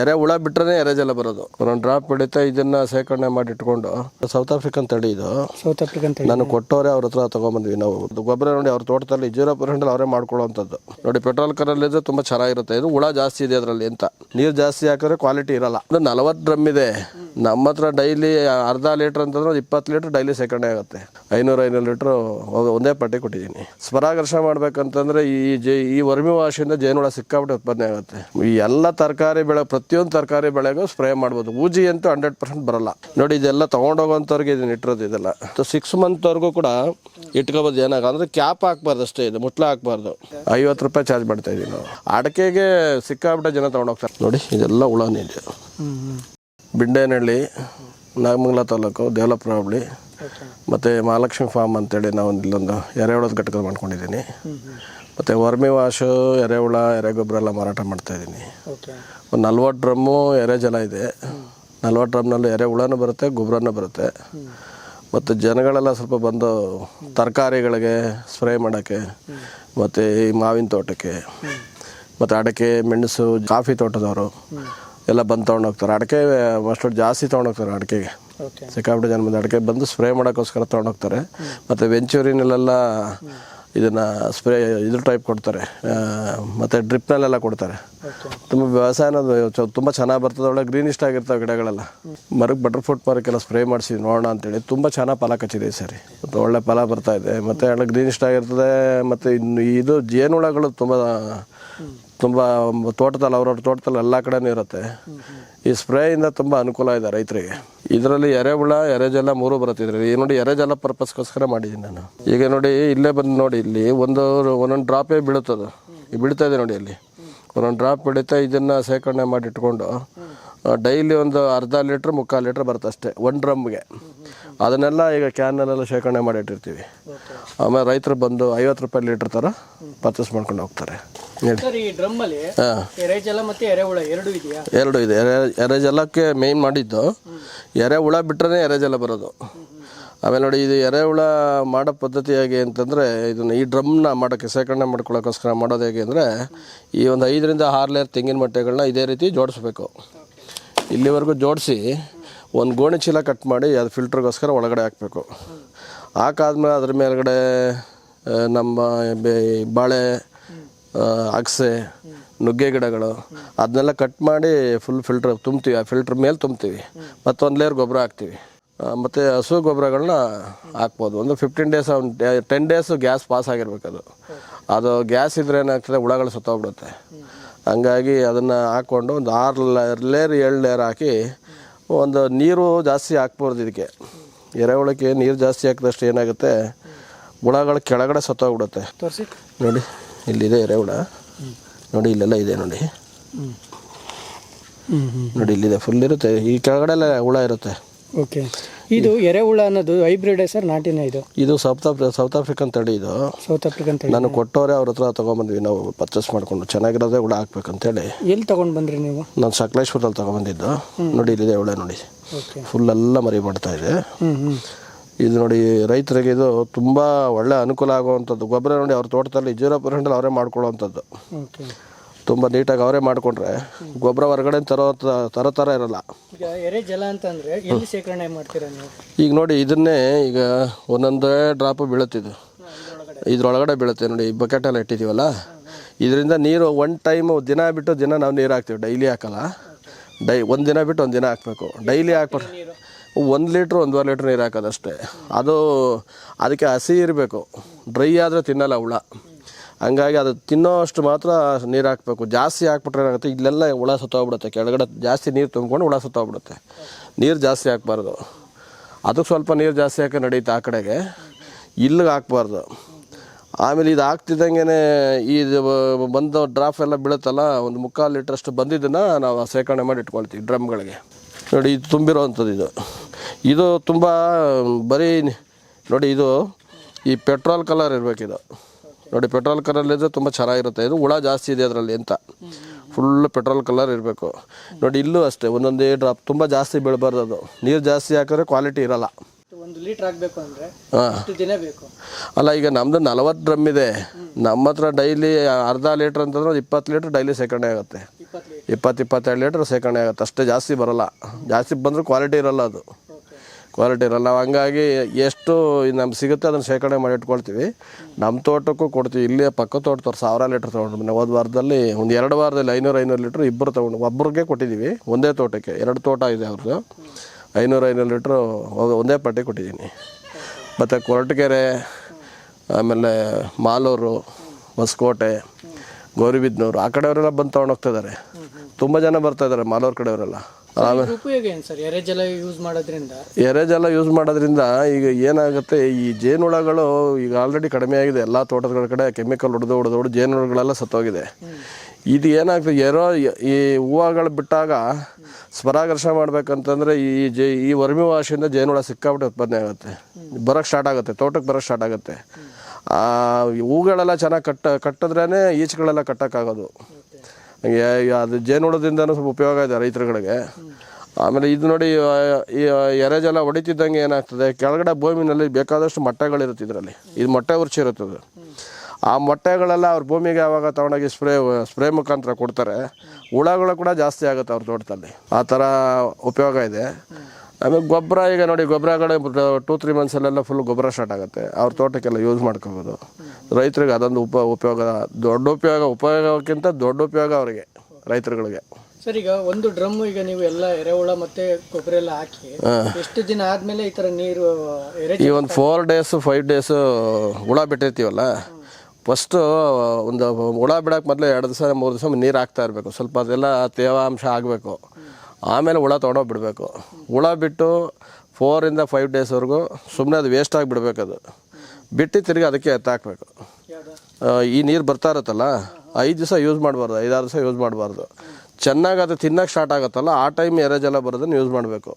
ಎರೆ ಹುಳ ಬಿಟ್ರೆ ಎರೆ ಜಲ ಬರೋದು. ಒಂದೊಂದು ಡ್ರಾಪ್ ಬೆಳೀತಾ ಇದನ್ನ ಶೇಖರಣೆ ಮಾಡಿ ಇಟ್ಕೊಂಡು ಸೌತ್ ಆಫ್ರಿಕನ್ ತಳಿ ಇದು. ಸೌತ್ ಆಫ್ರಿಕನ್ ತಳಿ. ನಾನು ಕೊಟ್ಟವ್ರೆ ಅವ್ರ ಹತ್ರ ತಗೊಂಬಂದ್ವಿ ನಾವು. ಗೊಬ್ಬರ ನೋಡಿ ಅವ್ರ ತೋಟದಲ್ಲಿ ಜೀರೋ ಪರ್ಸೆಂಟ್ ಅವರೇ ಮಾಡ್ಕೊಳ್ಳೋವಂಥದ್ದು. ನೋಡಿ ಪೆಟ್ರೋಲ್ ಕರಲ್ಲಿ ಇದ್ರೆ ತುಂಬಾ ಚೆನ್ನಾಗಿರುತ್ತೆ ಇದು ಹುಳ ಜಾಸ್ತಿ ಇದೆ ಅದರಲ್ಲಿ ಅಂತ. ನೀರು ಜಾಸ್ತಿ ಹಾಕಿದ್ರೆ ಕ್ವಾಲಿಟಿ ಇರಲ್ಲ. ಅದು ನಲವತ್ತು ಡ್ರಮ್ ಇದೆ. ನಮ್ಮ ಹತ್ರ ಡೈಲಿ ಅರ್ಧ ಲೀಟರ್ ಅಂತಂದ್ರೆ ಇಪ್ಪತ್ತು ಲೀಟರ್ ಡೈಲಿ ಶೇಖರಣೆ ಆಗುತ್ತೆ. ಐನೂರು ಐನೂರು ಲೀಟ್ರ್ ಒಂದೇ ಪಟ್ಟಿ ಕೊಟ್ಟಿದ್ದೀನಿ. ಸ್ಪರಾಗರ್ಷ ಮಾಡ್ಬೇಕಂತಂದ್ರೆ ಈ ಜೆ ಈ ವರ್ಮಿ ವಾಶಿಂದ ಜೇನುಹುಳ ಸಿಕ್ಕಾಬಿಟ್ಟು ಉತ್ಪಾದನೆ ಆಗುತ್ತೆ. ಈ ಎಲ್ಲ ತರಕಾರಿ ಬೆಳೆ ಪ್ರತಿಯೊಂದು ತರಕಾರಿ ಬೆಳೆಗೂ ಸ್ಪ್ರೇ ಮಾಡ್ಬೋದು. ಊಜಿ ಅಂತೂ ಹಂಡ್ರೆಡ್ ಪರ್ಸೆಂಟ್ ಬರಲ್ಲ. ನೋಡಿ ಇದೆಲ್ಲ ತೊಗೊಂಡೋಗೋಂಥವ್ರಿಗೆ ಇದನ್ನ ಇಟ್ಟಿರೋದು ಇದೆಲ್ಲ. ಸಿಕ್ಸ್ ಮಂತ್ವರೆಗೂ ಕೂಡ ಇಟ್ಕೋಬೋದು ಏನಾಗ ಅಂದರೆ ಕ್ಯಾಪ್ ಹಾಕ್ಬಾರ್ದು ಅಷ್ಟೇ ಇದು ಮುಟ್ಲ ಹಾಕ್ಬಾರ್ದು. ಐವತ್ತು ರೂಪಾಯಿ ಚಾರ್ಜ್ ಮಾಡ್ತಾ ಇದೀವಿ ನಾವು. ಅಡಕೆಗೆ ಸಿಕ್ಕಾಬಿಟ್ಟೆ ಜನ ತೊಗೊಂಡೋಗ್ತಾರೆ. ನೋಡಿ ಇದೆಲ್ಲ ಹುಳನೇ ಇದೆ. ಬಿಂಡೇನಹಳ್ಳಿ ನಾಗಮಂಗಲ ತಾಲೂಕು ದೇವಲಪುರ ಹೋಬಳಿ ಮತ್ತು ಮಹಾಲಕ್ಷ್ಮಿ ಫಾರ್ಮ್ ಅಂತೇಳಿ ನಾವು ಇಲ್ಲೊಂದು ಎರೆಹುಳದ ಘಟಕ ಮಾಡ್ಕೊಂಡಿದ್ದೀನಿ. ಮತ್ತು ವರ್ಮಿ ವಾಶು ಎರೆಹುಳ ಎರೆಗೊಬ್ಬರ ಎಲ್ಲ ಮಾರಾಟ ಮಾಡ್ತಾಯಿದ್ದೀನಿ ಓಕೆ ಒಂದು ನಲ್ವತ್ತು ಡ್ರಮ್ಮು ಎರೆ ಜಲ ಇದೆ. ನಲ್ವತ್ತು ಡ್ರಮ್ನಲ್ಲಿ ಎರೆ ಹುಳನೂ ಬರುತ್ತೆ ಗೊಬ್ಬರನೂ ಬರುತ್ತೆ. ಮತ್ತು ಜನಗಳೆಲ್ಲ ಸ್ವಲ್ಪ ಬಂದು ತರಕಾರಿಗಳಿಗೆ ಸ್ಪ್ರೇ ಮಾಡೋಕ್ಕೆ ಮತ್ತು ಈ ಮಾವಿನ ತೋಟಕ್ಕೆ ಮತ್ತು ಅಡಿಕೆ ಮೆಣಸು ಕಾಫಿ ತೋಟದವರು ಎಲ್ಲ ಬಂದು ತೊಗೊಂಡೋಗ್ತಾರೆ ಅಡಿಕೆ ಅಷ್ಟು ಜಾಸ್ತಿ ತೊಗೊಂಡೋಗ್ತಾರೆ ಅಡಿಕೆಗೆ. ಸಿಕ್ಕಾಪಟ್ಟೆ ಜನ ಬಂದು ಅಡಿಕೆ ಬಂದು ಸ್ಪ್ರೇ ಮಾಡೋಕ್ಕೋಸ್ಕರ ತೊಗೊಂಡೋಗ್ತಾರೆ ಮತ್ತು ವೆಂಚೂರಿನಲ್ಲೆಲ್ಲ ಇದನ್ನು ಸ್ಪ್ರೇ ಇದ್ರ ಟೈಪ್ ಕೊಡ್ತಾರೆ. ಮತ್ತು ಡ್ರಿಪ್ನಲ್ಲೆಲ್ಲ ಕೊಡ್ತಾರೆ. ತುಂಬ ವ್ಯವಸಾಯ ಅನ್ನೋದು ತುಂಬ ಚೆನ್ನಾಗಿ ಬರ್ತದೆ. ಒಳ್ಳೆ ಗ್ರೀನಿಸ್ಟ್ ಆಗಿರ್ತವೆ ಗಿಡಗಳೆಲ್ಲ. ಮರಕ್ಕೆ ಬಟರ್ ಫ್ರೂಟ್ ಮರಕ್ಕೆಲ್ಲ ಸ್ಪ್ರೇ ಮಾಡಿಸಿ ನೋಡೋಣ ಅಂತೇಳಿ ತುಂಬ ಚೆನ್ನಾಗಿ ಫಲ ಕಚ್ಚಿದೆ ಈ ಸರಿ. ಮತ್ತು ಒಳ್ಳೆ ಫಲ ಬರ್ತಾ ಇದೆ. ಮತ್ತು ಒಳ್ಳೆ ಗ್ರೀನಿಸ್ಟ್ ಆಗಿರ್ತದೆ. ಮತ್ತು ಇನ್ನು ಇದು ಜೇನುಹುಳಗಳು ತುಂಬ ತುಂಬ ತೋಟದಲ್ಲಿ, ಅವ್ರವ್ರ ತೋಟದಲ್ಲಿ ಎಲ್ಲ ಕಡೆನೂ ಇರುತ್ತೆ. ಈ ಸ್ಪ್ರೇಯಿಂದ ತುಂಬ ಅನುಕೂಲ ಇದೆ ರೈತರಿಗೆ. ಇದರಲ್ಲಿ ಎರೆಹುಳ ಎರೆಜಲ ಮೂರು ಬರುತ್ತೆ ಈಗ ನೋಡಿ ಎರೆಜಲ ಪರ್ಪಸ್ಗೋಸ್ಕರ ಮಾಡಿದ್ದೀನಿ ನಾನು. ಈಗ ನೋಡಿ, ಇಲ್ಲೇ ಬಂದು ನೋಡಿ, ಇಲ್ಲಿ ಒಂದು ಒಂದೊಂದು ಡ್ರಾಪೇ ಬೀಳುತ್ತದು. ಬೀಳ್ತಾ ಇದೆ ನೋಡಿ ಅಲ್ಲಿ. ಒಂದೊಂದು ಡ್ರಾಪ್ ಬೀಳುತ್ತೆ ಇದನ್ನು ಶೇಖರಣೆ ಮಾಡಿ ಇಟ್ಕೊಂಡು ಡೈಲಿ ಒಂದು ಅರ್ಧ ಲೀಟ್ರ್ ಮುಕ್ಕಾಲು ಲೀಟ್ರ್ ಬರುತ್ತೆ ಅಷ್ಟೇ ಒಂದು ಡ್ರಮ್ಗೆ ಅದನ್ನೆಲ್ಲ ಈಗ ಕ್ಯಾನಲ್ಲೆಲ್ಲ ಶೇಖರಣೆ ಮಾಡಿ ಇಟ್ಟಿರ್ತೀವಿ. ಆಮೇಲೆ ರೈತರು ಬಂದು ಐವತ್ತು ರೂಪಾಯಿ ಲೀಟ್ರ್ ಥರ ಪರ್ಚೇಸ್ ಮಾಡ್ಕೊಂಡು ಹೋಗ್ತಾರೆ. ಎರಡು ಇದೆ. ಎರೆ ಎರೆಜಲಕ್ಕೆ ಮೇಯ್ನ್ ಮಾಡಿದ್ದು ಎರೆಹುಳ ಬಿಟ್ರೆ ಎರೆಜಲ ಬರೋದು. ಆಮೇಲೆ ನೋಡಿ ಇದು ಎರೆಹುಳ ಮಾಡೋ ಪದ್ಧತಿ ಹೇಗೆ ಅಂತಂದರೆ ಇದನ್ನು ಈ ಡ್ರಮ್ನ ಮಾಡೋಕ್ಕೆ ಶೇಖರಣೆ ಮಾಡ್ಕೊಳ್ಳೋಕ್ಕೋಸ್ಕರ ಮಾಡೋದು ಹೇಗೆ ಅಂದರೆ ಈ ಒಂದು ಐದರಿಂದ ಆರು ಲೇಯರ್ ತೆಂಗಿನ ಮೊಟ್ಟೆಗಳನ್ನ ಇದೇ ರೀತಿ ಜೋಡಿಸ್ಬೇಕು. ಇಲ್ಲಿವರೆಗೂ ಜೋಡಿಸಿ ಒಂದು ಗೋಣಿ ಚೀಲ ಕಟ್ ಮಾಡಿ ಅದು ಫಿಲ್ಟ್ರಿಗೋಸ್ಕರ ಒಳಗಡೆ ಹಾಕಬೇಕು. ಹಾಕಾದ್ಮೇಲೆ ಅದ್ರ ಮೇಲ್ಗಡೆ ನಮ್ಮ ಬಾಳೆ ಅಗಸೆ, ನುಗ್ಗೆ ಗಿಡಗಳು, ಅದನ್ನೆಲ್ಲ ಕಟ್ ಮಾಡಿ ಫುಲ್ ಫಿಲ್ಟ್ರ್ ತುಂಬ್ತೀವಿ. ಆ ಫಿಲ್ಟ್ರ್ ಮೇಲೆ ತುಂಬ್ತೀವಿ. ಮತ್ತೊಂದು ಲೇಯರ್ ಗೊಬ್ಬರ ಹಾಕ್ತೀವಿ. ಮತ್ತು ಹಸು ಗೊಬ್ಬರಗಳನ್ನ ಹಾಕ್ಬೋದು. ಒಂದು fifteen days ten days gas pass ಆಗಿರ್ಬೇಕದು ಅದು. ಅದು ಗ್ಯಾಸ್ ಇದ್ರೆ ಏನಾಗ್ತದೆ? ಹುಳಗಳು ಸತ್ತೋಗ್ಬಿಡುತ್ತೆ. ಹಂಗಾಗಿ ಅದನ್ನು ಹಾಕ್ಕೊಂಡು ಒಂದು ಆರು ಲೇಯರ್ ಏಳು ಲೇಯರ್ ಹಾಕಿ ಒಂದು ನೀರು ಜಾಸ್ತಿ ಹಾಕ್ಬಾರ್ದು ಇದಕ್ಕೆ. ಎರೆಹುಳಕ್ಕೆ ನೀರು ಜಾಸ್ತಿ ಹಾಕಿದಷ್ಟು ಏನಾಗುತ್ತೆ? ಹುಳಗಳು ಕೆಳಗಡೆ ಸತ್ತೋಗ್ಬಿಡುತ್ತೆ. ನೋಡಿ ಇಲ್ಲಿದೆ ಎರೆಹುಳ. ನೋಡಿ ಇಲ್ಲೆಲ್ಲ ಇದೆ ನೋಡಿ. ಹ್ಞೂ ಹ್ಞೂ ನೋಡಿ ಇಲ್ಲಿದೆ. ಫುಲ್ ಇರುತ್ತೆ. ಈ ಕೆಳಗಡೆ ಎಲ್ಲ ಹುಳ ಇರುತ್ತೆ. ಓಕೆ. ಇದು ಎರೆಹುಳ ಅನ್ನೋದು ಹೈಬ್ರಿಡ್ ಸರ್ ನಾಟಿನ ಇದು? ಇದು ಸೌತ್ ಆಫ್ರಿ ಸೌತ್ ಆಫ್ರಿಕನ್ ತಳಿ ಇದು. ಸೌತ್ ಆಫ್ರಿಕನ್ ತಳಿ. ನಾನು ಕೊಟ್ಟವ್ರೆ ಅವ್ರ ಹತ್ರ ತಗೊಂಡ್ಬಂದ್ವಿ ನಾವು ಪರ್ಚೇಸ್ ಮಾಡಿಕೊಂಡು. ಚೆನ್ನಾಗಿರೋದೇ ಹುಳ ಹಾಕ್ಬೇಕಂತೇಳಿ. ಎಲ್ಲಿ ತಗೊಂಡು ಬಂದ್ರಿ ನೀವು? ನಾನು ಸಕಲೇಶ್ವರದಲ್ಲಿ ತೊಗೊಂಬಂದಿದ್ದು. ನೋಡಿ ಇಲ್ಲಿದೆ ಹುಳ ನೋಡಿ. ಫುಲ್ ಎಲ್ಲ ಮರಿ ಮಾಡ್ತಾ ಇದೆ. ಇದು ನೋಡಿ ರೈತರಿಗೆ ಇದು ತುಂಬ ಒಳ್ಳೆ ಅನುಕೂಲ ಆಗುವಂಥದ್ದು. ಗೊಬ್ಬರ ನೋಡಿ ಅವ್ರ ತೋಟದಲ್ಲಿ ಜೀರೋ ಪರ್ಸೆಂಟಲ್ಲಿ ಅವರೇ ಮಾಡ್ಕೊಳ್ಳೋವಂಥದ್ದು. ಓಕೆ. ತುಂಬ ನೀಟಾಗಿ ಅವರೇ ಮಾಡಿಕೊಂಡ್ರೆ. ಗೊಬ್ಬರ ಹೊರಗಡೆ ತರೋ ತರ ಥರ ಇರಲ್ಲ. ಈಗ ಅಂತಂದ್ರೆ ಎಲ್ಲಿ ಶೇಖರಣೆ ಮಾಡ್ತೀರಾ ನೀವು? ಈಗ ನೋಡಿ ಇದನ್ನೇ ಈಗ ಒಂದೊಂದೇ ಡ್ರಾಪ್ ಬೀಳುತ್ತಿದ್ದು ಇದ್ರೊಳಗಡೆ ಬೀಳುತ್ತೆ. ನೋಡಿ ಈ ಬಕೆಟೆಲ್ಲ ಇಟ್ಟಿದ್ದೀವಲ್ಲ. ಇದರಿಂದ ನೀರು ಒನ್ ಟೈಮು ದಿನ ಬಿಟ್ಟು ದಿನ ನಾವು ನೀರು ಹಾಕ್ತೀವಿ. ಡೈಲಿ ಹಾಕಲ್ಲ. ಡೈ ಒಂದು ದಿನ ಬಿಟ್ಟು ಒಂದು ದಿನ ಹಾಕಬೇಕು. ಡೈಲಿ ಹಾಕ್ಬಿಟ್ರೆ ಒಂದು ಲೀಟ್ರ್ ಒಂದೂವರೆ ಲೀಟ್ರ್ ನೀರು ಹಾಕೋದಷ್ಟೇ. ಅದು ಅದಕ್ಕೆ ಹಸಿ ಇರಬೇಕು. ಡ್ರೈ ಆದರೆ ತಿನ್ನಲ್ಲ ಹುಳ. ಹಂಗಾಗಿ ಅದು ತಿನ್ನೋ ಅಷ್ಟು ಮಾತ್ರ ನೀರು ಹಾಕಬೇಕು. ಜಾಸ್ತಿ ಹಾಕ್ಬಿಟ್ರೆ ಏನಾಗುತ್ತೆ, ಇಲ್ಲೆಲ್ಲ ಹುಳ ಸತ್ತೋಗ್ಬಿಡುತ್ತೆ. ಕೆಳಗಡೆ ಜಾಸ್ತಿ ನೀರು ತುಂಬ್ಕೊಂಡು ಹುಳ ಸತ್ತೋಗ್ಬಿಡುತ್ತೆ. ನೀರು ಜಾಸ್ತಿ ಹಾಕ್ಬಾರ್ದು. ಅದಕ್ಕೆ ಸ್ವಲ್ಪ ನೀರು ಜಾಸ್ತಿ ಹಾಕಿ ನಡೀತು ಆ ಕಡೆಗೆ. ಇಲ್ಲಿಗೆ ಹಾಕ್ಬಾರ್ದು. ಆಮೇಲೆ ಇದು ಹಾಕ್ತಿದ್ದಂಗೆ ಇದು ಬಂದ ಡ್ರಾಫ್ ಎಲ್ಲ ಬೀಳುತ್ತಲ್ಲ, ಒಂದು ಮುಕ್ಕಾಲು ಲೀಟ್ರಷ್ಟು ಬಂದಿದ್ದನ್ನು ನಾವು ಶೇಖರಣೆ ಮಾಡಿ ಇಟ್ಕೊಳ್ತೀವಿ ಡ್ರಮ್ಗಳಿಗೆ. ನೋಡಿ, ಇದು ತುಂಬಿರೋವಂಥದ್ದು ಇದು. ಇದು ತುಂಬ, ಬರೀ, ನೋಡಿ ಇದು, ಈ ಪೆಟ್ರೋಲ್ ಕಲರ್ ಇರಬೇಕಿದು. ನೋಡಿ ಪೆಟ್ರೋಲ್ ಕಲರ್ ಇದ್ರೆ ತುಂಬ ಚೆನ್ನಾಗಿರುತ್ತೆ ಇದು ಹುಳ ಜಾಸ್ತಿ ಇದೆ ಅದರಲ್ಲಿ ಅಂತ. ಫುಲ್ ಪೆಟ್ರೋಲ್ ಕಲರ್ ಇರಬೇಕು. ನೋಡಿ ಇಲ್ಲೂ ಅಷ್ಟೇ ಒಂದೊಂದೇ ಡ್ರಾಪ್ ತುಂಬ ಜಾಸ್ತಿ ಬೀಳಬಾರ್ದು ಅದು. ನೀರು ಜಾಸ್ತಿ ಹಾಕಿದ್ರೆ ಕ್ವಾಲಿಟಿ ಇರಲ್ಲ. ಒಂದು ಲೀಟರ್ ಹಾಕ್ಬೇಕು ಅಂದ್ರೆ ಹಾಂ. ಎಷ್ಟು ದಿನ ಬೇಕು? ಅಲ್ಲ ಈಗ ನಮ್ಮದು ನಲವತ್ತು ಡ್ರಮ್ ಇದೆ. ನಮ್ಮ ಹತ್ರ ಡೈಲಿ ಅರ್ಧ ಲೀಟ್ರ್ ಅಂತಂದ್ರೆ ಇಪ್ಪತ್ತು ಲೀಟ್ರ್ ಡೈಲಿ ಸೇಕರಣೆ ಆಗುತ್ತೆ. ಇಪ್ಪತ್ತು ಇಪ್ಪತ್ತೆರಡು ಲೀಟ್ರ್ ಶೇಖರಣೆ ಆಗುತ್ತೆ. ಅಷ್ಟೇ ಜಾಸ್ತಿ ಬರೋಲ್ಲ. ಜಾಸ್ತಿ ಬಂದರೂ ಕ್ವಾಲಿಟಿ ಇರಲ್ಲ ಅದು. ಕ್ವಾಲಿಟಿ ಇರಲ್ಲ. ನಾವು ಹಂಗಾಗಿ ಎಷ್ಟು ನಮ್ಗೆ ಸಿಗುತ್ತೆ ಅದನ್ನು ಶೇಖರಣೆ ಮಾಡಿ ಇಟ್ಕೊಳ್ತೀವಿ. ನಮ್ಮ ತೋಟಕ್ಕೂ ಕೊಡ್ತೀವಿ. ಇಲ್ಲೇ ಪಕ್ಕ ತೋಟದವ್ರು ಸಾವಿರ ಲೀಟ್ರ್ ತೊಗೊಂಡು ಹೋದ ವಾರದಲ್ಲಿ ಒಂದು ಎರಡು ವಾರದಲ್ಲಿ ಐನೂರು ಐನೂರು ಲೀಟ್ರ್ ಇಬ್ಬರು ತೊಗೊಂಡು ಒಬ್ಬರಿಗೆ ಕೊಟ್ಟಿದ್ದೀವಿ ಒಂದೇ ತೋಟಕ್ಕೆ ಎರಡು ತೋಟ ಇದೆ ಅವ್ರದ್ದು ಐನೂರು ಐನೂರು ಲೀಟ್ರು ಒಂದೇ ಪಟ್ಟಿ ಕೊಟ್ಟಿದ್ದೀನಿ ಮತ್ತು ಕೊರಟಗೆರೆ, ಆಮೇಲೆ ಮಾಲೂರು, ಹೊಸಕೋಟೆ, ಗೌರಿಬಿದ್ನೂರು ಆ ಕಡೆಯವರೆಲ್ಲ ಬಂದು ತೊಗೊಂಡು ಹೋಗ್ತಿದ್ದಾರೆ ತುಂಬ ಜನ ಬರ್ತಾ ಇದ್ದಾರೆ ಮಾಲೂರು ಕಡೆಯವರೆಲ್ಲ. ಎರೆಜಲ ಯೂಸ್ ಮಾಡೋದ್ರಿಂದ? ಎರೆಜಲ ಯೂಸ್ ಮಾಡೋದ್ರಿಂದ ಈಗ ಏನಾಗುತ್ತೆ ಈ ಜೇನುಹುಳಗಳು ಈಗ ಆಲ್ರೆಡಿ ಕಡಿಮೆ ಆಗಿದೆ ಎಲ್ಲ ತೋಟಗಳ ಕಡೆ ಕೆಮಿಕಲ್ ಹೊಡೆದು ಹೊಡೆದು ಹೊಡೆದು ಜೇನುಹುಳಗಳೆಲ್ಲ ಸತ್ತೋಗಿದೆ. ಇದು ಏನಾಗ್ತದೆ ಎರೋ ಈ ಹೂವುಗಳು ಬಿಟ್ಟಾಗ ಸ್ವರಾಘರ್ಷ ಮಾಡ್ಬೇಕಂತಂದ್ರೆ ಈ ಜೇ ಈ ವರ್ಮಿ ವಾಶಿಯಿಂದ ಜೇನುಹುಳ ಸಿಕ್ಕಾಬಿಟ್ಟು ಉತ್ಪಾದನೆ ಆಗುತ್ತೆ. ಬರೋಕ್ಕೆ ಸ್ಟಾರ್ಟ್ ಆಗುತ್ತೆ ತೋಟಕ್ಕೆ ಬರೋಕ್ಕೆ ಸ್ಟಾರ್ಟ್ ಆಗುತ್ತೆ. ಆ ಹೂಗಳೆಲ್ಲ ಚೆನ್ನಾಗಿ ಕಟ್ಟ ಕಟ್ಟಿದ್ರೇ ಈಚೆಗಳೆಲ್ಲ ಕಟ್ಟೋಕ್ಕಾಗೋದು. ಯಾ- ಅದು ಜೇನುಳದಿಂದನೂ ಸ್ವಲ್ಪ ಉಪಯೋಗ ಇದೆ ರೈತರುಗಳಿಗೆ. ಆಮೇಲೆ ಇದು ನೋಡಿ ಈ ಎರೆಜಲ ಹೊಡಿತಿದ್ದಂಗೆ ಏನಾಗ್ತದೆ, ಕೆಳಗಡೆ ಭೂಮಿನಲ್ಲಿ ಬೇಕಾದಷ್ಟು ಮೊಟ್ಟೆಗಳಿರುತ್ತೆ ಇದರಲ್ಲಿ. ಇದು ಮೊಟ್ಟೆ ಉರ್ಚಿ ಇರುತ್ತದೆ ಆ ಮೊಟ್ಟೆಗಳೆಲ್ಲ ಅವ್ರ ಭೂಮಿಗೆ ಯಾವಾಗ ತಗೊಂಡೋಗಿ ಸ್ಪ್ರೇ ಸ್ಪ್ರೇ ಮುಖಾಂತರ ಕೊಡ್ತಾರೆ, ಹುಳಗಳು ಕೂಡ ಜಾಸ್ತಿ ಆಗುತ್ತೆ ಅವ್ರ ತೋಟದಲ್ಲಿ. ಆ ಥರ ಉಪಯೋಗ ಇದೆ. ಆಮೇಲೆ ಗೊಬ್ಬರ ಈಗ ನೋಡಿ ಗೊಬ್ಬರಗಳೇ ಟೂ ತ್ರೀ ಮಂತ್ಸಲ್ಲೆಲ್ಲ ಫುಲ್ ಗೊಬ್ಬರ ಸ್ಟಾರ್ಟ್ ಆಗುತ್ತೆ. ಅವ್ರ ತೋಟಕ್ಕೆಲ್ಲ ಯೂಸ್ ಮಾಡ್ಕೋಬೋದು. ರೈತರಿಗೆ ಅದೊಂದು ಉಪ ಉಪಯೋಗ ದೊಡ್ಡ ಉಪಯೋಗ ಉಪಯೋಗಕ್ಕಿಂತ ದೊಡ್ಡ ಉಪಯೋಗ ಅವರಿಗೆ ರೈತರುಗಳಿಗೆ. ಸರ್ ಈಗ ಒಂದು ಡ್ರಮ್ ಈಗ ನೀವು ಎಲ್ಲ ಎರೆಹುಳ ಮತ್ತೆ ಗೊಬ್ಬರ ಎಲ್ಲ ಹಾಕಿ ಎಷ್ಟು ದಿನ ಆದ್ಮೇಲೆ ಈ ತರ ನೀರು ಈ ಒಂದು ಫೋರ್ ಡೇಸ್ ಫೈವ್ ಡೇಸ್ ಹುಳ ಬಿಟ್ಟಿರ್ತೀವಲ್ಲ ಫಸ್ಟು ಒಂದು ಹುಳ ಬಿಡೋಕೆ ಮೊದಲು ಎರಡು ದಿವಸ ಮೂರು ದಿವಸ ನೀರು ಹಾಕ್ತಾ ಇರಬೇಕು. ಸ್ವಲ್ಪ ಅದೆಲ್ಲ ತೇವಾಂಶ ಆಗಬೇಕು. ಆಮೇಲೆ ಹುಳ ತೊಗೊಂಡೋಗಿ ಬಿಡಬೇಕು. ಹುಳ ಬಿಟ್ಟು ಫೋರಿಂದ ಫೈವ್ ಡೇಸ್ವರೆಗೂ ಸುಮ್ಮನೆ ಅದು ವೇಸ್ಟ್ ಆಗಿ ಅದು. ಬಿಟ್ಟು ತಿರುಗಿ ಅದಕ್ಕೆ ಎತ್ತಾಕಬೇಕು ಈ ನೀರು ಬರ್ತಾ ಇರುತ್ತಲ್ಲ, ಐದು ದಿವಸ ಯೂಸ್ ಮಾಡಬಾರ್ದು, ಐದಾರು ದಿವಸ ಯೂಸ್ ಮಾಡಬಾರ್ದು. ಚೆನ್ನಾಗಿ ಅದು ತಿನ್ನಕ್ಕೆ ಸ್ಟಾರ್ಟ್ ಆಗುತ್ತಲ್ಲ, ಆ ಟೈಮ್ ಎರೇಜೆಲ್ಲ ಬರೋದನ್ನು ಯೂಸ್ ಮಾಡಬೇಕು.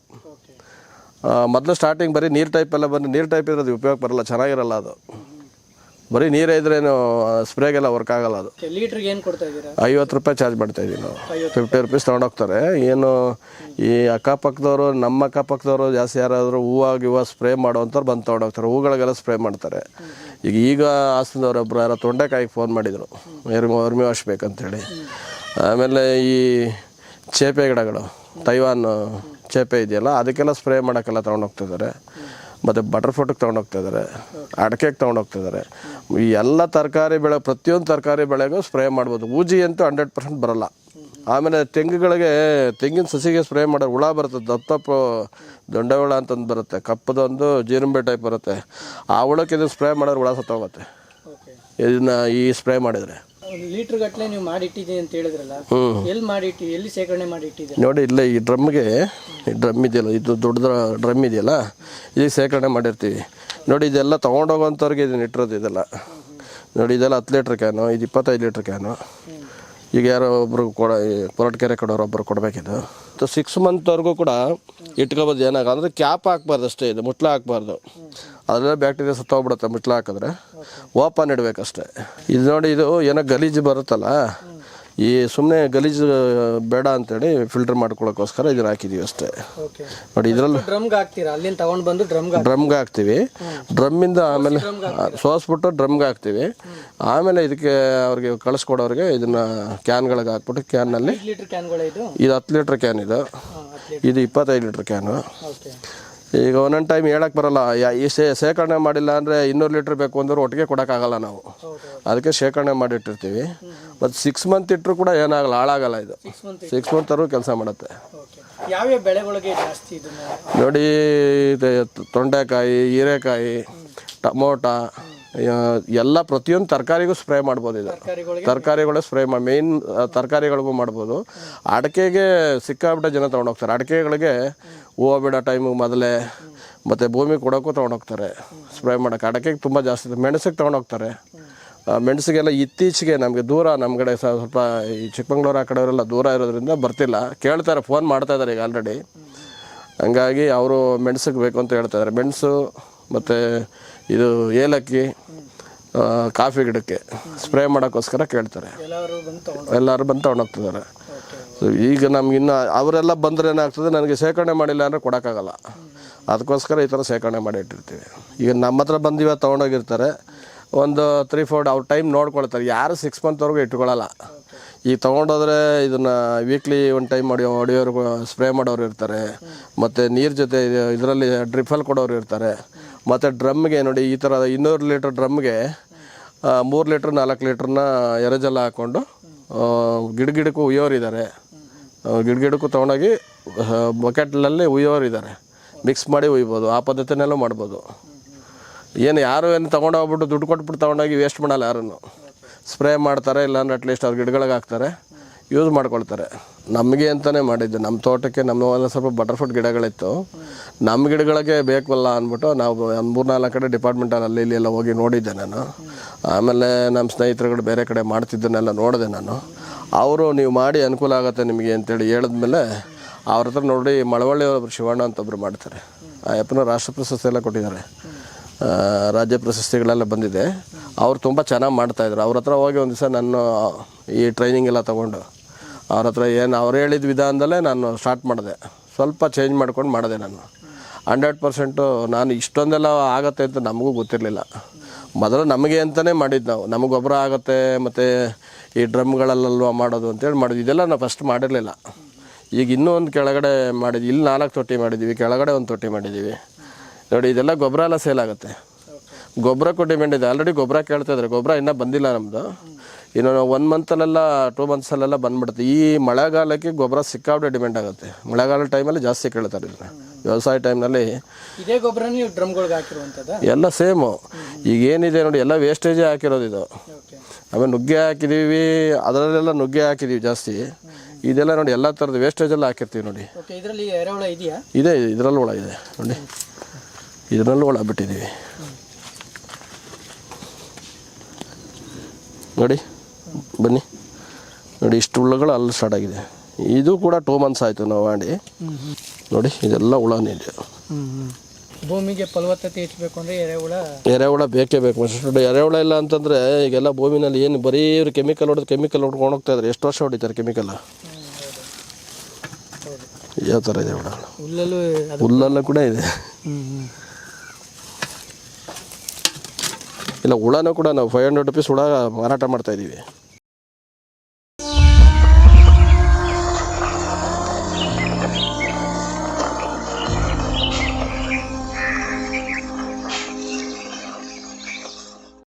ಮೊದಲು ಸ್ಟಾರ್ಟಿಂಗ್ ಬರೀ ನೀರು ಟೈಪೆಲ್ಲ ಬಂದು, ನೀರು ಟೈಪ್ ಇರೋದು ಉಪಯೋಗ ಬರಲ್ಲ, ಚೆನ್ನಾಗಿರಲ್ಲ ಅದು. ಬರೀ ನೀರೇ ಇದ್ರೇನು ಸ್ಪ್ರೇಗೆಲ್ಲ ವರ್ಕ್ ಆಗಲ್ಲ ಅದು. ಲೀಟ್ರಿಗೆ ಏನು ಕೊಡ್ತಾ ಇದ್ದೀರಾ? ಐವತ್ತು ರೂಪಾಯಿ ಚಾರ್ಜ್ ಮಾಡ್ತಾ ಇದೀವಿ ನಾವು. ಫಿಫ್ಟಿ ರುಪೀಸ್ ತೊಗೊಂಡೋಗ್ತಾರೆ ಏನು ಈ ಅಕ್ಕಪಕ್ಕದವರು ನಮ್ಮ ಅಕ್ಕಪಕ್ಕದವರು ಜಾಸ್ತಿ ಯಾರಾದರೂ ಹೂವು ಗಿವ ಸ್ಪ್ರೇ ಮಾಡೋವಂಥವ್ರು ಬಂದು ತೊಗೊಂಡೋಗ್ತಾರೆ ಹೂಗಳಿಗೆಲ್ಲ ಸ್ಪ್ರೇ ಮಾಡ್ತಾರೆ. ಈಗ ಈಗ ಆಸ್ತಿನವ್ರು ಒಬ್ರು ಯಾರೋ ತೊಂಡೆಕಾಯಿಗೆ ಫೋನ್ ಮಾಡಿದರು. ಎರ್ಮಿ ವರ್ಮಿ ವಾಶ್ ಬೇಕಂತೇಳಿ ಆಮೇಲೆ ಈ ಚೇಪೆ ಗಿಡಗಳು ತೈವಾನ್ ಚೇಪೆ ಇದೆಯಲ್ಲ ಅದಕ್ಕೆಲ್ಲ ಸ್ಪ್ರೇ ಮಾಡೋಕ್ಕೆಲ್ಲ ತೊಗೊಂಡೋಗ್ತಿದ್ದಾರೆ ಮತ್ತು ಬಟರ್ ಫ್ರೂಟಿಗೆ ತೊಗೊಂಡೋಗ್ತಿದ್ದಾರೆ ಅಡಿಕೆಗೆ ತೊಗೊಂಡೋಗ್ತಿದ್ದಾರೆ ಈ ಎಲ್ಲ ತರಕಾರಿ ಬೆಳೆ, ಪ್ರತಿಯೊಂದು ತರಕಾರಿ ಬೆಳೆಗೂ ಸ್ಪ್ರೇ ಮಾಡ್ಬೋದು. ಊಜಿ ಅಂತೂ ಹಂಡ್ರೆಡ್ ಪರ್ಸೆಂಟ್ ಬರಲ್ಲ. ಆಮೇಲೆ ತೆಂಗುಗಳಿಗೆ, ತೆಂಗಿನ ಸಸಿಗೆ ಸ್ಪ್ರೇ ಮಾಡೋ ಹುಳ ಬರುತ್ತೆ. ದಪ್ಪ ದಪ್ಪ ಅಂತಂದು ಬರುತ್ತೆ. ಕಪ್ಪದೊಂದು ಜೀರುಂಬೆ ಟೈಪ್ ಬರುತ್ತೆ. ಆ ಹುಳಕ್ಕೆ ಇದನ್ನು ಸ್ಪ್ರೇ ಮಾಡಿದ್ರೆ ಹುಳ ಸತ್ತೋಗುತ್ತೆ. ಇದನ್ನ ಈ ಸ್ಪ್ರೇ ಮಾಡಿದರೆ. ಲೀಟರ್ ಗಟ್ಟಲೆ ನೀವು ಮಾಡಿ ಇಟ್ಟಿದ್ದೀನಿ ಅಂತ ಹೇಳಿದ್ರಲ್ಲ ಎಲ್ಲಿ ಮಾಡಿ ಇಟ್ಟಿ ಎಲ್ಲಿ ಶೇಖರಣೆ ಮಾಡಿ ಇಟ್ಟಿದ್ದೀರಾ ನೋಡಿ ಇಲ್ಲ ಈ ಡ್ರಮ್ಗೆ ಈ ಡ್ರಮ್ ಇದೆಯಲ್ಲ ಇದು ದೊಡ್ಡ ಡ್ರಮ್ ಇದೆಯಲ್ಲ ಇದಕ್ಕೆ ಶೇಖರಣೆ ಮಾಡಿರ್ತೀವಿ. ನೋಡಿ ಇದೆಲ್ಲ ತೊಗೊಂಡೋಗೋಂಥವ್ರಿಗೆ ಇದನ್ನ ಇಟ್ಟಿರೋದು ಇದೆಲ್ಲ. ನೋಡಿ ಇದೆಲ್ಲ ಹತ್ತು ಲೀಟ್ರ್ ಕ್ಯಾನು ಇದು ಇಪ್ಪತ್ತೈದು ಲೀಟ್ರ್ ಕ್ಯಾನು. ಈಗ ಯಾರೋ ಒಬ್ರು ಕೊಡ ಈ ಕೊರಟಗೆರೆ ಕಡೆಯವ್ರು ಒಬ್ಬರು ಕೊಡಬೇಕಿದ್ದು ಮತ್ತು ಸಿಕ್ಸ್ ಮಂತ್ವರೆಗೂ ಕೂಡ ಇಟ್ಕೊಬೋದು ಏನಾಗ ಅಂದರೆ ಕ್ಯಾಪ್ ಹಾಕ್ಬಾರ್ದು ಅಷ್ಟೇ ಇದು ಮುಟ್ಲ ಹಾಕ್ಬಾರ್ದು. ಅದರಲ್ಲೇ ಬ್ಯಾಕ್ಟೀರಿಯಾ ಸತ್ತೋಗ್ಬಿಡುತ್ತೆ ಮುಟ್ಲ ಹಾಕಿದ್ರೆ. ಓಪನ್ ಇಡಬೇಕಷ್ಟೇ. ಇದು ನೋಡಿ ಇದು ಏನೋ ಗಲೀಜು ಬರುತ್ತಲ್ಲ? ಈ ಸುಮ್ಮನೆ ಗಲೀಜು ಬೇಡ ಅಂತೇಳಿ ಫಿಲ್ಟರ್ ಮಾಡ್ಕೊಳ್ಳೋಕ್ಕೋಸ್ಕರ ಇದನ್ನ ಹಾಕಿದೀವಿ ಅಷ್ಟೇ. ನೋಡಿ ಇದರಲ್ಲಿ ಡ್ರಮ್ಗೆ ಹಾಕ್ತೀರಾ? ಅಲ್ಲಿಂದ ತಗೊಂಡು ಬಂದು ಡ್ರಮ್ಗೆ ಡ್ರಮ್ಗೆ ಹಾಕ್ತೀವಿ. ಡ್ರಮ್ಮಿಂದ ಆಮೇಲೆ ಸೋಸ್ಬಿಟ್ಟು ಡ್ರಮ್ಗೆ ಹಾಕ್ತೀವಿ. ಆಮೇಲೆ ಇದಕ್ಕೆ ಅವ್ರಿಗೆ ಕಳಿಸ್ಕೊಡೋರಿಗೆ ಇದನ್ನ ಕ್ಯಾನ್ಗಳಿಗೆ ಹಾಕ್ಬಿಟ್ಟು ಕ್ಯಾನ್ನಲ್ಲಿ ಇದು ಹತ್ತು ಲೀಟ್ರ್ ಕ್ಯಾನ್ ಇದು. ಇದು ಇಪ್ಪತ್ತೈದು ಲೀಟ್ರ್ ಕ್ಯಾನು. ಈಗ ಒಂದೊಂದು ಟೈಮ್ ಹೇಳಕ್ಕೆ ಬರಲ್ಲ. ಯಾ- ಈ ಶೇ ಶೇಖರಣೆ ಮಾಡಿಲ್ಲ ಅಂದರೆ ಇನ್ನೂರು ಲೀಟ್ರ್ ಬೇಕು ಅಂದ್ರೆ ಒಟ್ಟಿಗೆ ಕೊಡೋಕ್ಕಾಗಲ್ಲ ನಾವು. ಅದಕ್ಕೆ ಶೇಖರಣೆ ಮಾಡಿಟ್ಟಿರ್ತೀವಿ. ಮತ್ತು ಸಿಕ್ಸ್ ಮಂತ್ ಇಟ್ಟರು ಕೂಡ ಏನಾಗಲ್ಲ ಹಾಳಾಗಲ್ಲ ಇದು. ಸಿಕ್ಸ್ ಮಂತ್ ತರೂ ಕೆಲಸ ಮಾಡುತ್ತೆ. ಓಕೆ ಯಾವ್ಯಾವ ಬೆಳೆಗಳಿಗೆ ಜಾಸ್ತಿ ಇದನ್ನ ನೋಡಿ ಇದು ತೊಂಡೆಕಾಯಿ ಹೀರೆಕಾಯಿ ಟಮೋಟ ಎಲ್ಲ ಪ್ರತಿಯೊಂದು ತರಕಾರಿಗೂ ಸ್ಪ್ರೇ ಮಾಡ್ಬೋದು ಇದು. ತರಕಾರಿಗಳು ಸ್ಪ್ರೇ ಮಾಡಿ ಮೇಯ್ನ್ ತರಕಾರಿಗಳಿಗೂ ಮಾಡ್ಬೋದು. ಅಡಿಕೆಗೆ ಸಿಕ್ಕಾಬಿಟ್ಟೆ ಜನ ತೊಗೊಂಡೋಗ್ತಾರೆ ಅಡಿಕೆಗಳಿಗೆ ಹೂವು ಬಿಡೋ ಟೈಮಿಗೆ ಮೊದಲೇ ಮತ್ತು ಭೂಮಿ ಕೊಡೋಕ್ಕೂ ತೊಗೊಂಡೋಗ್ತಾರೆ ಸ್ಪ್ರೇ ಮಾಡೋಕ್ಕೆ. ಅಡಿಕೆಗೆ ತುಂಬ ಜಾಸ್ತಿ ಮೆಣಸಿಗೆ ತೊಗೊಂಡೋಗ್ತಾರೆ ಮೆಣಸಿಗೆಲ್ಲ ಇತ್ತೀಚೆಗೆ ನಮಗೆ ದೂರ ನಮ್ಮ ಕಡೆ ಸ್ವಲ್ಪ ಈ ಚಿಕ್ಕಮಂಗ್ಳೂರು ಆ ಕಡೆಯವರೆಲ್ಲ ದೂರ ಇರೋದ್ರಿಂದ ಬರ್ತಿಲ್ಲ. ಕೇಳ್ತಾರೆ ಫೋನ್ ಮಾಡ್ತಾ ಇದ್ದಾರೆ ಈಗ ಆಲ್ರೆಡಿ ಹಂಗಾಗಿ ಅವರು ಮೆಣಸಿಗೆ ಬೇಕು ಅಂತ ಹೇಳ್ತಾ ಇದ್ದಾರೆ ಮೆಣಸು ಮತ್ತು ಇದು ಏಲಕ್ಕಿ ಕಾಫಿ ಗಿಡಕ್ಕೆ ಸ್ಪ್ರೇ ಮಾಡೋಕ್ಕೋಸ್ಕರ ಕೇಳ್ತಾರೆ. ಎಲ್ಲರೂ ಬಂದು ತೊಗೊಂಡೋಗ್ತಿದ್ದಾರೆ ಸೊ ಈಗ ನಮ್ಗಿನ್ನು ಅವರೆಲ್ಲ ಬಂದರೆ ಏನಾಗ್ತದೆ ನನಗೆ ಶೇಖರಣೆ ಮಾಡಿಲ್ಲ ಅಂದರೆ ಕೊಡೋಕ್ಕಾಗಲ್ಲ. ಅದಕ್ಕೋಸ್ಕರ ಈ ಥರ ಶೇಖರಣೆ ಮಾಡಿ ಇಟ್ಟಿರ್ತೀವಿ. ಈಗ ನಮ್ಮ ಹತ್ರ ಬಂದಿವ ತೊಗೊಂಡೋಗಿರ್ತಾರೆ. ಒಂದು ತ್ರೀ ಫೋರ್ ಅವ್ರ ಟೈಮ್ ನೋಡ್ಕೊಳ್ತಾರೆ. ಯಾರು ಸಿಕ್ಸ್ ಮಂತ್ವರೆಗೂ ಇಟ್ಕೊಳ್ಳಲ್ಲ ಈಗ ತೊಗೊಂಡೋದ್ರೆ ಇದನ್ನು ವೀಕ್ಲಿ ಒಂದು ಟೈಮ್ ಮಾಡಿ ಹೊಡೆಯೋರು ಸ್ಪ್ರೇ ಮಾಡೋರು ಇರ್ತಾರೆ. ಮತ್ತು ನೀರು ಜೊತೆ ಇದರಲ್ಲಿ ಡ್ರಿಫಲ್ ಕೊಡೋರು ಇರ್ತಾರೆ. ಮತ್ತು ಡ್ರಮ್ಗೆ ನೋಡಿ ಈ ಥರ ಇನ್ನೂರು ಲೀಟ್ರ್ ಡ್ರಮ್ಗೆ ಮೂರು ಲೀಟ್ರ್, ನಾಲ್ಕು ಲೀಟ್ರನ್ನ ಎರೆಜಲ ಹಾಕ್ಕೊಂಡು ಗಿಡಗಿಡಕ್ಕೂ ಗಿಡ ಗಿಡಕ್ಕೂ ಉಯ್ಯೋರಿದ್ದಾರೆ ಗಿಡ ಗಿಡಕ್ಕೂ ತೊಗೊಂಡೋಗಿ ಬಕೆಟ್ಲಲ್ಲಿ ಉಯ್ಯೋರು ಇದ್ದಾರೆ ಮಿಕ್ಸ್ ಮಾಡಿ ಉಯ್ಬೋದು ಆ ಪದ್ಧತಿನೆಲ್ಲ ಮಾಡ್ಬೋದು. ಏನು ಯಾರು ಏನು ತೊಗೊಂಡೋಗ್ಬಿಟ್ಟು ದುಡ್ಡು ಕೊಟ್ಬಿಟ್ಟು ತೊಗೊಂಡೋಗಿ ವೇಸ್ಟ್ ಮಾಡಲ್ಲ ಯಾರನ್ನು. ಸ್ಪ್ರೇ ಮಾಡ್ತಾರೆ, ಇಲ್ಲಾಂದ್ರೆ ಅಟ್ಲೀಸ್ಟ್ ಅವ್ರು ಗಿಡಗಳಿಗೆ ಹಾಕ್ತಾರೆ. ಯೂಸ್ ಮಾಡ್ಕೊಳ್ತಾರೆ. ನಮಗೆ ಅಂತಲೇ ಮಾಡಿದ್ದು. ನಮ್ಮ ತೋಟಕ್ಕೆ ನಮ್ಮ ಸ್ವಲ್ಪ ಬಟರ್ಫ್ರೂಟ್ ಗಿಡಗಳಿತ್ತು. ನಮ್ಮ ಗಿಡಗಳಿಗೆ ಬೇಕಲ್ಲ ಅಂದ್ಬಿಟ್ಟು ನಾವು ಒಂದು ಮೂರು ನಾಲ್ಕು ಕಡೆ ಡಿಪಾರ್ಟ್ಮೆಂಟಲ್ಲಿ ಅಲ್ಲಿ ಇಲ್ಲಿ ಎಲ್ಲ ಹೋಗಿ ನೋಡಿದ್ದೆ ನಾನು. ಆಮೇಲೆ ನಮ್ಮ ಸ್ನೇಹಿತರುಗಳು ಬೇರೆ ಕಡೆ ಮಾಡ್ತಿದ್ದನ್ನೆಲ್ಲ ನೋಡಿದೆ ನಾನು. ಅವರು ನೀವು ಮಾಡಿ ಅನುಕೂಲ ಆಗುತ್ತೆ ನಿಮಗೆ ಅಂತೇಳಿ ಹೇಳಿದ್ಮೇಲೆ ಅವ್ರ ಹತ್ರ ನೋಡಿ ಮಳವಳ್ಳಿ ಒಬ್ಬರು ಶಿವಣ್ಣ ಅಂತ ಒಬ್ಬರು ಮಾಡ್ತಾರೆ. ಆ ಯಪ್ಪನ ರಾಷ್ಟ್ರ ಪ್ರಶಸ್ತಿ ಎಲ್ಲ ಕೊಟ್ಟಿದ್ದಾರೆ. ರಾಜ್ಯ ಪ್ರಶಸ್ತಿಗಳೆಲ್ಲ ಬಂದಿದೆ. ಅವ್ರು ತುಂಬ ಚೆನ್ನಾಗಿ ಮಾಡ್ತಾಯಿದ್ರು ಅವ್ರ ಹತ್ರ ಹೋಗಿ ಒಂದು ದಿವಸ ನಾನು ಈ ಟ್ರೈನಿಂಗ್ ಎಲ್ಲ ತೊಗೊಂಡು ಅವ್ರ ಹತ್ರ ಏನು ಅವ್ರು ಹೇಳಿದ ವಿಧಾನದಲ್ಲೇ ನಾನು ಸ್ಟಾರ್ಟ್ ಮಾಡಿದೆ. ಸ್ವಲ್ಪ ಚೇಂಜ್ ಮಾಡ್ಕೊಂಡು ಮಾಡಿದೆ ನಾನು. ಹಂಡ್ರೆಡ್ ಪರ್ಸೆಂಟು ನಾನು ಇಷ್ಟೊಂದೆಲ್ಲ ಆಗುತ್ತೆ ಅಂತ ನಮಗೂ ಗೊತ್ತಿರಲಿಲ್ಲ. ಮೊದಲು ನಮಗೆ ಅಂತಲೇ ಮಾಡಿದ್ದು ನಾವು. ನಮಗೆ ಗೊಬ್ಬರ ಆಗುತ್ತೆ, ಮತ್ತು ಈ ಡ್ರಮ್ಗಳಲ್ಲೆಲ್ವ ಮಾಡೋದು ಅಂತೇಳಿ ಮಾಡಿದ್ವಿ. ಇದೆಲ್ಲ ನಾವು ಫಸ್ಟ್ ಮಾಡಿರಲಿಲ್ಲ. ಈಗ ಇನ್ನೂ ಒಂದು ಕೆಳಗಡೆ ಮಾಡಿದ್ವಿ. ಇಲ್ಲಿ ನಾಲ್ಕು ತೊಟ್ಟಿ ಮಾಡಿದ್ದೀವಿ ಕೆಳಗಡೆ ಒಂದು ತೊಟ್ಟಿ ಮಾಡಿದ್ದೀವಿ ನೋಡಿ, ಇದೆಲ್ಲ ಗೊಬ್ಬರ ಎಲ್ಲ ಸೇಲ್ ಆಗುತ್ತೆ. ಗೊಬ್ಬರಕ್ಕೂ ಡಿಮ್ಯಾಂಡ್ ಇದೆ ಆಲ್ರೆಡಿ ಗೊಬ್ಬರ ಕೇಳ್ತಿದ್ರೆ ಗೊಬ್ಬರ ಇನ್ನೂ ಬಂದಿಲ್ಲ ನಮ್ಮದು ಇನ್ನು ಒನ್ ಮಂತಲ್ಲೆಲ್ಲ ಟೂ ಮಂತ್ಸಲ್ಲೆಲ್ಲ ಬಂದ್ಬಿಡುತ್ತೆ. ಈ ಮಳೆಗಾಲಕ್ಕೆ ಗೊಬ್ಬರ ಸಿಕ್ಕಾಬಿಟ್ಟೆ ಡಿಮ್ಯಾಂಡ್ ಆಗುತ್ತೆ. ಮಳೆಗಾಲ ಟೈಮಲ್ಲಿ ಜಾಸ್ತಿ ಕೇಳ್ತಾರೆ ಇದನ್ನ. ವ್ಯವಸಾಯ ಟೈಮ್ನಲ್ಲಿ ಇದೇ ಗೊಬ್ಬರ ನೀವು ಡ್ರಮ್ಗಳಿಗೆ ಹಾಕಿರುವಂಥದ್ದು ಎಲ್ಲ ಸೇಮು ಈಗ ಏನಿದೆ ನೋಡಿ ಎಲ್ಲ ವೇಸ್ಟೇಜೇ ಹಾಕಿರೋದು ಇದು. ಆಮೇಲೆ ನುಗ್ಗೆ ಹಾಕಿದ್ದೀವಿ ಅದರಲ್ಲೆಲ್ಲ ನುಗ್ಗೆ ಹಾಕಿದ್ದೀವಿ ಜಾಸ್ತಿ. ಇದೆಲ್ಲ ನೋಡಿ ಎಲ್ಲ ಥರದ ವೇಸ್ಟೇಜೆಲ್ಲ ಹಾಕಿರ್ತೀವಿ ನೋಡಿ. ಇದರಲ್ಲಿ ಎರೆಹುಳ ಇದೆಯಾ? ಇದೆ ಇದರಲ್ಲಿ ಒಳ ಇದೆ ನೋಡಿ. ಇದರಲ್ಲೂ ಒಳ ಬಿಟ್ಟಿದ್ದೀವಿ ನೋಡಿ. ಬನ್ನಿ. ನೋಡಿ ಇಷ್ಟು ಹುಳುಗಳು ಅಲ್ಲಿ ಸ್ಟಾರ್ಟ್ ಆಗಿದೆ. ಇದು ಕೂಡ ಟೂ ಮಂತ್ಸ್ ಆಯಿತು ನಾವು ಮಾಡಿ. ನೋಡಿ ಇದೆಲ್ಲ ಹುಳನೇ ಇದೆ ಭೂಮಿಗೆ ಫಲವತ್ತತೆ ಹೆಚ್ಚಬೇಕು ಅಂದರೆ ಎರೆಹುಳ ಎರೆಹುಳ ಬೇಕೇ ಬೇಕು ನೋಡಿ ಎರೆಹುಳ ಇಲ್ಲ ಅಂತಂದರೆ ಈಗೆಲ್ಲ ಭೂಮಿನಲ್ಲಿ ಏನು ಬರೀ ಇವರು ಕೆಮಿಕಲ್ ಹೊಡೆದು ಕೆಮಿಕಲ್ ಹೊಡ್ಕೊಂಡು ಹೋಗ್ತಾ ಇದ್ರೆ. ಎಷ್ಟು ವರ್ಷ ಹೊಡಿತಾರೆ ಕೆಮಿಕಲ್ ಯಾವ ಥರ ಇದೆ ಹುಳ? ಹುಲ್ಲಲ್ಲೂ ಕೂಡ ಇದೆ. ಇಲ್ಲ ಹುಳನೂ ಕೂಡ ನಾವು ಫೈವ್ ಹಂಡ್ರೆಡ್ ರುಪೀಸ್ ಹುಳ ಮಾರಾಟ ಮಾಡ್ತಾ ಇದ್ದೀವಿ